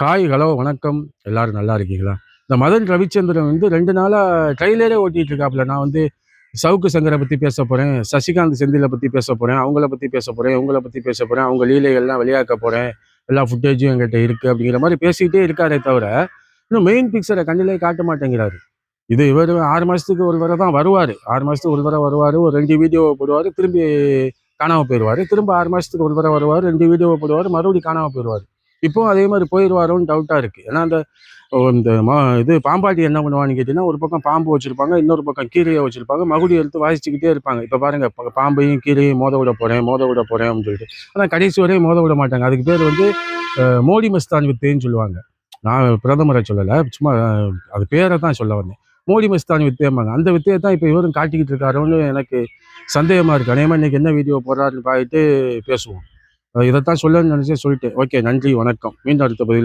காய் ஹலோ வணக்கம். எல்லாரும் நல்லா இருக்கீங்களா? இந்த மதன் ரவிச்சந்திரன் வந்து ரெண்டு நாளாக ட்ரெயிலரே ஓட்டிகிட்டு இருக்காப்புல. நான் வந்து சவுக்கு சங்கரை பற்றி பேச போகிறேன் சசிகாந்த் செந்திலை பற்றி பேச போகிறேன் அவங்கள பற்றி பேச போகிறேன் உங்களை பற்றி பேச போகிறேன் அவங்க லீலைகள்லாம் வெளியாக்க போகிறேன் எல்லா ஃபுட்டேஜும் எங்கிட்ட இருக்கு அப்படிங்கிற மாதிரி பேசிக்கிட்டே இருக்காரே தவிர இன்னும் மெயின் பிக்சரை கண்ணிலே காட்ட மாட்டேங்கிறாரு. இது இவர் ஆறு மாதத்துக்கு ஒரு தடவை தான் வருவார். ஆறு மாதத்துக்கு ஒரு தடவை வருவார் ஒரு ரெண்டு வீடியோ போடுவார் திரும்பி காணாம போயிடுவார். திரும்ப ஆறு மாதத்துக்கு ஒரு தடவை வருவார் ரெண்டு வீடியோ போடுவார் மறுபடியும் காணாமல் போயிடுவார். இப்போ அதே மாதிரி போயிடுவாரோன்னு டவுட்டாக இருக்குது ஏன்னா அந்த இந்த மா இது பாம்பாட்டி என்ன பண்ணுவான்னு கேட்டிங்கன்னா ஒரு பக்கம் பாம்பு வச்சுருப்பாங்க இன்னொரு பக்கம் கீரையை வச்சுருப்பாங்க. மகுடி எடுத்து வாசிச்சுக்கிட்டே இருப்பாங்க. இப்போ பாருங்கள் பாம்பையும் கீரையும் மோத விட போகிறேன் மோத விட போகிறேன் அப்படின்னு சொல்லிட்டு. ஆனால் கடைசி வரையும் மோத விட மாட்டாங்க. அதுக்கு பேர் வந்து மோடி மஸ்தான் வித்தேன்னு சொல்லுவாங்க. நான் பிரதமரை சொல்லலை சும்மா அது பேரை தான் சொல்ல வந்தேன். மோடி மஸ்தான் வித்தேம்பாங்க. அந்த வித்தியை தான் இப்போ இவரும் காட்டிக்கிட்டு இருக்காரோன்னு எனக்கு சந்தேகமாக இருக்கு. அநேகமாக இன்னைக்கு என்ன வீடியோ போடுறாருன்னு பார்த்துட்டு பேசுவோம். இதைத்தான் சொல்லணும்னு நினைச்சே சொல்லிட்டேன். ஓகே நன்றி வணக்கம். மீண்டும் அடுத்த பதிவில்